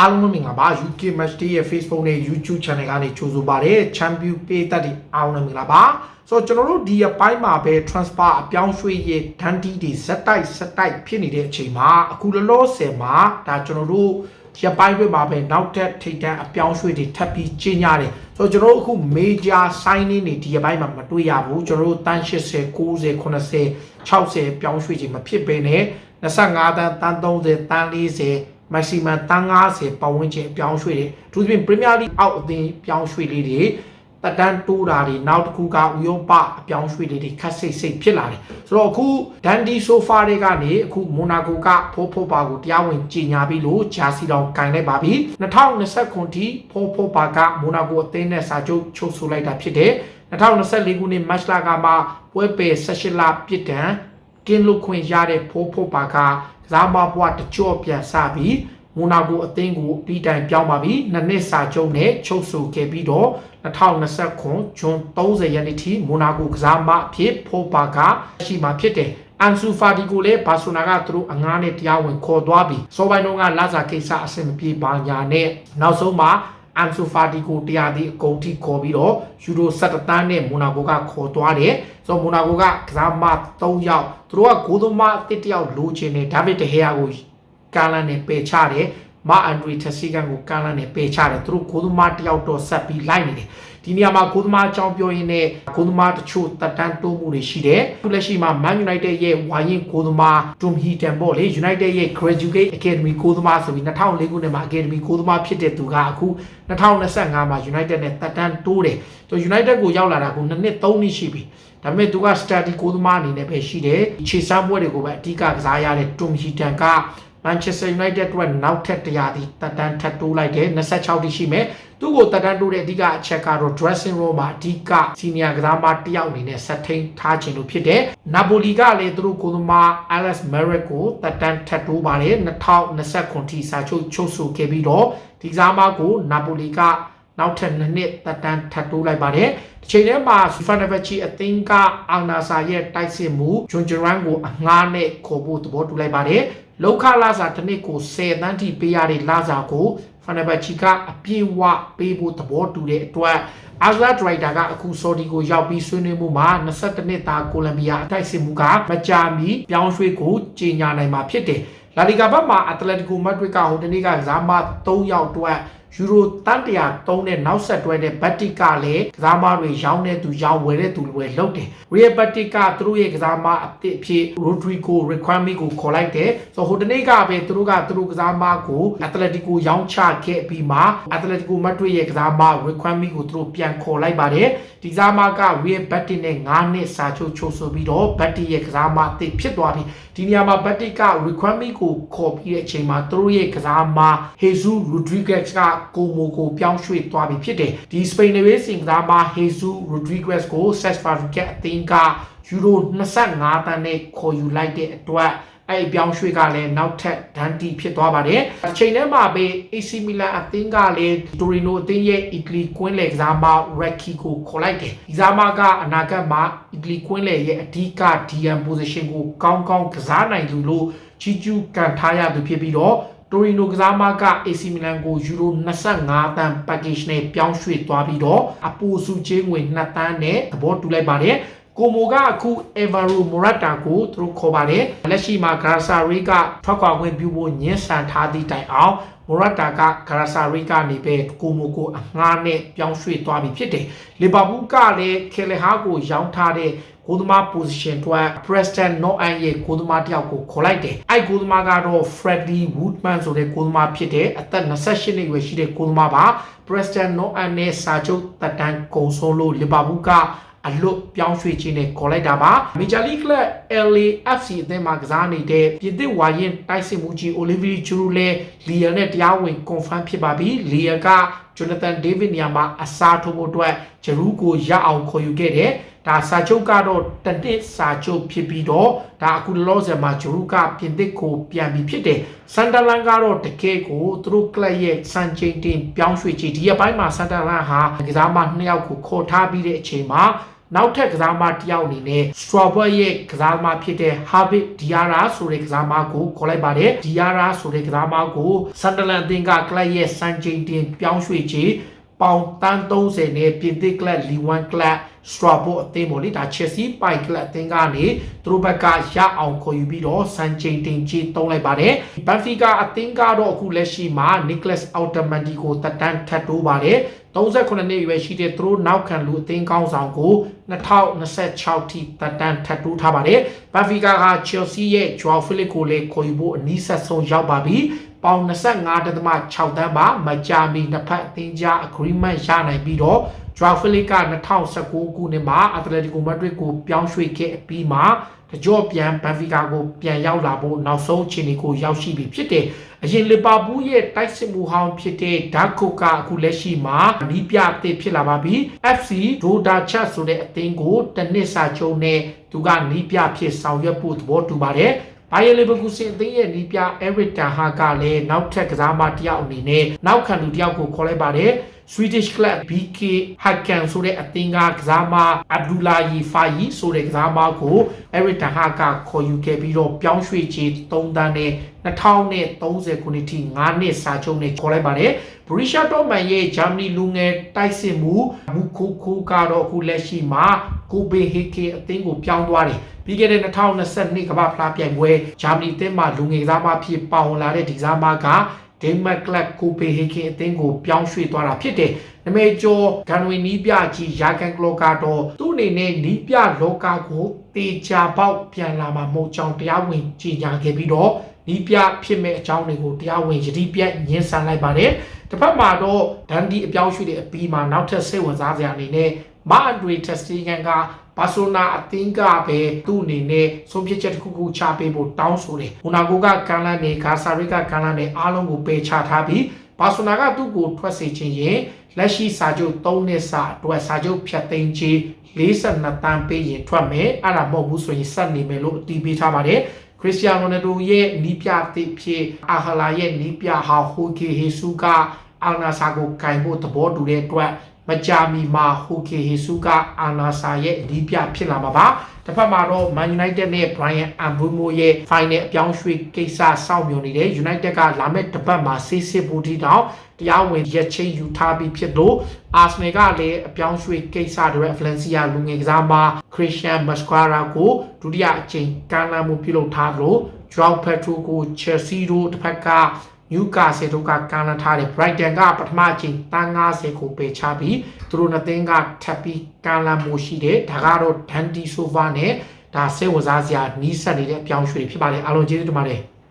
အားလုံးပဲမင်္ဂလာပါ UK Match Day ရဲ့ Facebook နဲ့ YouTube Channel ကနေကြိုဆိုပါရစေ Champion ပေးသက်ဒီအားလုံးပဲမင်္ဂလာပါဆိုတော့ကျွန်တော်တို့ဒီအပိုင်းမှာပဲ transfer အပြောင်းရွှေ့ရဲ့ဒန်တီတွေဇက်တိုက်ဇက်တိုက်ဖြစ်နေတဲ့အချိန်မှာအခုလောလောဆယ်မှာဒါကျွန်တော်တို့ဒီအပိုင်းပဲမှာပဲနောက်ထပ်ထိတ်တန်းအပြောင်းရွှေ့တွေထပ်ပြီးကျင်းရတယ်ဆိုတော့ကျွန်တော်တို့အခု major signing တွေဒီအပိုင်းမှာမတွေ့ရဘူးကျွန်တော်တို့တန်း80 90 90 60ပြောင်းရွှေ့ခြင်းမဖြစ်ဘဲနဲ့25တန်းတန်း30တန်း40 maximum တန်း90ပတ်ဝန်းကျင်အပြောင်းရွှေ့တယ်သူပြင် Premier League အောက်အသင်းပြောင်းရွှေ့လေးတွေတက်တန်းတိုးတာတွေနောက်တစ်ခုကဥရောပအပြောင်းရွှေ့လေးတွေခက်စိတ်စိတ်ဖြစ်လာတယ်ဆိုတော့အခုဒန်ဒီဆိုဖာတွေကနေအခုမိုနာကိုကဖိုးဖိုးပါကိုတရားဝင်ကြီးညာပြီးလို့ဂျာစီတောင်ကင်လိုက်ပါပြီ2020ခုထိဖိုးဖိုးပါကမိုနာကိုအသင်းနဲ့စာချုပ်ချုပ်ဆိုလိုက်တာဖြစ်တယ်2024ခုနှစ်မတ်လကမှပွဲပယ်16လပြစ်ဒဏ် ကင်းလွတ်ခွင့်ရတဲ့ဖိုးဖိုးပါကကစားမဘွားတကြော့ပြန်စပြီးမိုနာကိုအသင်းကိုပြီးတိုင်ပြောင်းပါပြီနှစ်နှစ်စာချုပ်နဲ့ချုပ်ဆိုခဲ့ပြီးတော့2020ခုဇွန်30ရက်နေ့ထိမိုနာကိုကစားမအဖြစ်ဖိုးပါကရှိမှဖြစ်တယ်အန်ဆူဖာဒီကိုလည်းဘာဆိုနာကသူတို့အငားနဲ့တရားဝင်ခေါ်သွားပြီးစောပိုင်းတုန်းကလာစာကိစ္စအဆင်မပြေပါညာနဲ့နောက်ဆုံးမှာ အန်ဆူဖာဒီကိုတရားဒီအကုန်ထိခေါ်ပြီးတော့ယူရို17တန်းနဲ့မိုနာကိုကခေါ်သွားတယ်ဆိုတော့မိုနာကိုကကစားမ3ယောက်သူတို့ကဂိုးသမားအတစ်တယောက်လိုချင်တယ်ဒါဗစ်တဟဲယာကိုကာလန်နဲ့ပယ်ချတယ် မအန်ဒရီထစီကန်ကိုကာလန်နဲ့ပယ်ချတယ်သူတို့ဂိုးသမားတယောက်တော့ဆက်ပြီးလိုက်နေတယ်ဒီနေရာမှာဂိုးသမားအကြောင်းပြောရင်းနဲ့ဂိုးသမားတချို့တက်တန်းတိုးမှုတွေရှိတယ်အခုလက်ရှိမှာ Man United ရဲ့ဝါရင်ဂိုးသမား Tom Heaton ပေါ့လေ United ရဲ့ Graduate Academy ဂိုးသမားဆိုပြီး2004ခုနှစ်မှာ Academy ဂိုးသမားဖြစ်တဲ့သူကအခု2025မှာ United နဲ့တက်တန်းတိုးတယ်သူ United ကိုရောက်လာတာကနှစ်နှစ်3နှစ်ရှိပြီဒါပေမဲ့သူက study ကိုသမားအနေနဲ့ပဲရှိတယ်ခြေစမ်းပွဲတွေကိုပဲအဓိကကစားရတဲ့ Tom Heaton က Manchester United အတွက်နောက်ထပ်တရားဒီတက်တန်းထပ်တိုးလိုက်တယ်26တိရှိမယ်သူ့ကိုတက်တန်းတိုးတဲ့အဓိကအချက်ကတော့ dressing room မှာအဓိက senior ကစားမတစ်ယောက်အနေနဲ့ဆက်ထိန်ထားခြင်းလို့ဖြစ်တယ်။ Napoli ကလည်းသူတို့ကိုသမား Alex Merrick ကိုတက်တန်းထပ်တိုးပါတယ်2029ထိစာချုပ်ချုပ်ဆိုခဲ့ပြီးတော့ဒီကစားမကို Napoli က နောက်ထပ်နှစ်နှစ်တက်တန်းထပ်တိုးလိုက်ပါတယ်။ဒီချိန်ထဲမှာ Fenerbahce အသင်းကအာနာဆာရဲ့တိုက်စစ်မှုဂျွန်ဂျရန်ကိုအငှားနဲ့ခေါ်ဖို့သဘောတူလိုက်ပါတယ်။လောက်ခလာစာတစ်နှစ်ကို10တန်းထိပေးရတဲ့လာစာကို Fenerbahce ကအပြည့်ဝပေးဖို့သဘောတူတဲ့အတွက်အာဇာဒရိုက်တာကအခုဆော်ဒီကိုရောက်ပြီးဆွေးနွေးမှုမှာ22နှစ်သားကိုလံဘီယာအတိုက်စစ်မှုကမကြာမီပြောင်းရွှေ့ကိုကြီးညာနိုင်မှာဖြစ်တယ်။လာလီဂါဘတ်မှာအက်တလက်တီကိုမက်ဒရစ်ကဟိုတနေ့ကကစားမ3ယောက်အတွက် ယူရိုတန်တရာ3နဲ့နောက်ဆက်တွဲတဲ့ဘတ်တီကလည်းကစားမတွေရောင်းတဲ့သူရောင်းဝယ်တဲ့သူတွေလုပ်တယ်။ရီယယ်ဘတ်တီကသူတို့ရဲ့ကစားမအသစ်အဖြစ်ရိုဒရီဂိုရီကွမ်မီကိုခေါ်လိုက်တယ်။ဆိုဟိုတနေ့ကပဲသူတို့ကသူတို့ကစားမကိုအက်တလက်တီကိုရောင်းချခဲ့ပြီးမှအက်တလက်တီကိုမက်ဒရစ်ရဲ့ကစားမရီကွမ်မီကိုသူတို့ပြန်ခေါ်လိုက်ပါတယ်။ဒီကစားမကရီယယ်ဘတ်တီနဲ့9နှစ်စာချုပ်ချုပ်ဆိုပြီးတော့ဘတ်တီရဲ့ကစားမအသစ်ဖြစ်သွားပြီ။ဒီနေရာမှာဘတ်တီကရီကွမ်မီကိုခေါ်ပြီးတဲ့အချိန်မှာသူတို့ရဲ့ကစားမဟေဇူရိုဒရီဂက်စ်ကကိုမိုကိုပြောင်းရွှေ့သွားပြီဖြစ်တယ်ဒီစပိန်နယ်စင်ကစားမဟေဇူရိုဒရီဂက်စ်ကိုဆက်ဖာရီကက်အသင်းကယူရို25တန်းနဲ့ခေါ်ယူလိုက်တဲ့အတွက်အဲ့ပြောင်းရွှေ့ကလည်းနောက်ထပ်ဒန်တီဖြစ်သွားပါတယ်အချိန်ထဲမှာပဲ AC Milan အသင်းကလည်းတိုရီနိုအသင်းရဲ့အီတလီကွင်းလေကစားမရက်ခီကိုခေါ်လိုက်တယ်ဒီကစားမကအနာဂတ်မှာအီတလီကွင်းလေရဲ့အဓိက DM position ကိုကောင်းကောင်းကစားနိုင်သူလို့ချီကျူးကန်ထားရသူဖြစ်ပြီးတော့ တိုရီနိုကစားမက AC Milan ကိုယူရို25တန်း package နဲ့ပြောင်းရွှေ့သွားပြီးတော့အပူစုချင်းငွေ2တန်းနဲ့သဘောတူလိုက်ပါတယ်ကိုမိုကအခု Evaro Morata ကိုသူတို့ခေါ်ပါတယ်လက်ရှိမှာ Grassari ကထွက်ခွာခွင့်ပြုဖို့ညှင်းဆန်ထားသည့်တိုင်အောင် Morata က Grassari ကနေပဲကိုမိုကိုအငှားနဲ့ပြောင်းရွှေ့သွားပြီဖြစ်တယ်လီဗာပူးကလည်း Kelleher ကိုရောင်းထားတဲ့ ကိုသမား position အတွက် Preston Norton ရဲ့ကိုသမားတယောက်ကိုခေါ်လိုက်တယ်။အဲ့ကိုသမားကတော့ Freddie Woodman ဆိုတဲ့ကိုသမားဖြစ်တဲ့အသက်28နှစ်ရွယ်ရှိတဲ့ကိုသမားပါ Preston Norton နဲ့စာချုပ်တက်တန်းကုံဆုံးလို့ Liverpool ကအလွတ်ပြောင်းရွှေ့ခြင်းနဲ့ခေါ်လိုက်တာပါ Major League Club LAFC အသင်းမှာကစားနေတဲ့ပြင်သစ်ဝါရင်တိုက်စစ်မှုကြီး Olivier Giroud လည်း Lyon နဲ့တရားဝင် confirm ဖြစ်ပါပြီ Lyon က Jonathan David နေရာမှာအစားထိုးဖို့အတွက်ဂျရူးကိုရအောင်ခေါ်ယူခဲ့တယ်ဒါစာချုပ်ကတော့တနစ်စာချုပ်ဖြစ်ပြီးတော့ဒါအခုလောဆယ်မှာဂျရူးကပြင်သစ်ကိုပြန်ပြီးဖြစ်တယ်ဆန်တာလန်ကတော့တကယ်ကိုသူတို့ကလပ်ရဲ့စံချိန်တင်ပြောင်းရွှေ့ခြင်းဒီအပိုင်းမှာဆန်တာလန်ဟာကစားမနှစ်ယောက်ကိုခေါ်ထားပြီးတဲ့အချိန်မှာ နောက်ထပ်ကစားသမားတစ်ယောက်အနေနဲ့ Strawberry ရဲ့ကစားသမားဖြစ်တဲ့ Habib Diarra ဆိုတဲ့ကစားသမားကိုခေါ်လိုက်ပါတယ် Diarra ဆိုတဲ့ကစားသမားကို Sunderland အသင်းကကလပ်ရဲ့စံချိန်တင်ပြောင်းရွှေ့ခြင်းပေါင်တန်း30နဲ့ပြင်သစ်ကလပ်လီဝမ်ကလပ်စထရာဘောအသင်းပေါ့လေဒါ Chelsea ပိုင်ကလပ်အသင်းကနေသူတို့ဘက်ကရအောင်ခေါ်ယူပြီးတော့စံချိန်တင်ကြီးတုံးလိုက်ပါတယ်ဘန်ဖီကာအသင်းကတော့အခုလက်ရှိမှာ Nicholas Otamendi ကိုတက်တန်းထပ်တိုးပါတယ် 38နှစ်အရွယ်ရှိတဲ့သူတို့နောက်ခံလူအသင်းကောင်းဆောင်ကို2026ထိတက်တန်းထပ်တိုးထားပါတယ်ဘန်ဖီကာက Chelsea ရဲ့ Joao Felix ကိုလည်းခေါ်ယူဖို့အနည်းဆက်ဆုံးရောက်ပါပြီပေါင်25.6တန်းပါမကြာမီနှစ်ဖက်အသင်းကြား agreement ရနိုင်ပြီးတော့ Joao Felix က2019ခုနှစ်မှာ Atletico Madrid ကိုပြောင်းရွှေ့ခဲ့ပြီးမှတကြော့ပြန်ဘန်ဖီကာကိုပြန်ရောက်လာဖို့နောက်ဆုံးအခြေအနေကိုရောက်ရှိပြီဖြစ်တယ်။ အရင်လီဗာပူးရဲ့တိုက်စစ်မှုဟောင်းဖြစ်တဲ့ဒါကိုကအခုလက်ရှိမှာနီးပြအသစ်ဖြစ်လာပါပြီ။ FC Roda Chat ဆိုတဲ့အသင်းကိုတနစ်စာချုပ်နဲ့သူကနီးပြဖြစ်ဆောင်ရွက်ဖို့သဘောတူပါတယ်။ဘိုင်ယယ်လီဗာပူးစင်အသင်းရဲ့နီးပြ Eric Ten Hag ကလည်းနောက်ထပ်ကစားမတစ်ယောက်အနေနဲ့နောက်ခံလူတစ်ယောက်ကိုခေါ်လိုက်ပါတယ်။ Swedish Club BK Hakan ဆိုတဲ့အသင်းကကစားမ Abdullahi Fayi ဆိုတဲ့ကစားမကို Eric Ten Hag ကခေါ်ယူခဲ့ပြီးတော့ပြောင်းရွှေ့ချေ3တန်းနဲ့2030ခုနှစ်ထိ9နှစ်စာချုပ်နဲ့ခေါ်လိုက်ပါတယ်။ Borussia Dortmund ရဲ့ Germany လူငယ်တိုက်စစ်မှုမူခိုခိုကတော့အခုလက်ရှိမှာကိုဘေဟေကေအသင်းကိုပြောင်းသွားတယ်။ပြီးခဲ့တဲ့2022ကမ္ဘာဖလားပြိုင်ပွဲဂျာမနီအသင်းမှာလူငယ်ကစားမဖြစ်ပါဝင်လာတဲ့ဒီကစားမက ဒိန်းမတ်ကလပ်ကိုပေဟေကင်အသင်းကိုပြောင်းရွှေ့သွားတာဖြစ်တယ်။နမေကျော်ဂန်ဝီနီးပြကြီးယာကန်ကလောကတော့သူ့အနေနဲ့နီးပြလောကကိုတေချာပေါက်ပြန်လာမှာမဟုတ်ကြောင်းတရားဝင်ကြေညာခဲ့ပြီးတော့နီးပြဖြစ်မဲ့အကြောင်းတွေကိုတရားဝင်ယတိပြတ်ညှင်းဆန်လိုက်ပါတယ်။တစ်ဖက်မှာတော့ဒန်ဒီအပြောင်းရွှေ့တဲ့အပြီးမှာနောက်ထပ်စိတ်ဝင်စားစရာအနေနဲ့မအန်ဒရီတက်စတီဂန်က ဘာဆိုနာအသင်းကပဲသူ့အနေနဲ့ဆုံးဖြတ်ချက်တစ်ခုခုချပေးဖို့တောင်းဆိုတယ်။မိုနာကိုကကန်လန်နဲ့ဂါဆာရီကကန်လန်နဲ့အားလုံးကိုပယ်ချထားပြီးဘာဆိုနာကသူ့ကိုထွက်စေခြင်းရင်လက်ရှိစာချုပ်3နှစ်စာအတွက်စာချုပ်ဖြတ်သိမ်းခြင်း42တန်းပေးရင်ထွက်မယ်။အဲ့ဒါမဟုတ်ဘူးဆိုရင်ဆက်နေမယ်လို့အတည်ပြုထားပါတယ်။ခရစ္စတီယာနိုနယ်ဒိုရဲ့နီးပြအသစ်ဖြစ်အာဟလာရဲ့နီးပြဟာဟိုကေဟေဆူကအာနာဆာကိုကင်ဖို့သဘောတူတဲ့အတွက် မကြာမီမှာဟိုကေဟေဆူကအာနာဆာရဲ့အဒီးပြဖြစ်လာမှာပါတစ်ဖက်မှာတော့ Man United နဲ့ Brian Mbeumo ရဲ့ final အပြောင်းရွှေ့ကိစ္စစောင့်မျှော်နေတဲ့ United ကလာမယ့်တစ်ပတ်မှာဆေးစစ်ဖို့ဒီတောင်တရားဝင်ရက်ချင်းယူထားပြီးဖြစ်လို့ Arsenal ကလည်းအပြောင်းရွှေ့ကိစ္စတွေ Valencia လူငယ်ကစားမ Christian Masquera ကိုဒုတိယအကြိမ်ကမ်းလှမ်းမှုပြုလုပ်ထားသလို Joao Pedro ကို Chelsea တို့တစ်ဖက်က နယူကာဆယ်တို့ကကန်လန်ထားတယ် Brighton ကပထမအချိန်တန်း90ကိုပယ်ချပြီးသူတို့နှစ်သင်းကထပ်ပြီးကန်လန်မှုရှိတယ်ဒါကတော့ Dandy Silva နဲ့ဒါစိတ်ဝင်စားစရာနီးစပ်နေတဲ့အပြောင်းရွှေ့ဖြစ်ပါတယ်အားလုံးကျေးဇူးတင်ပါတယ်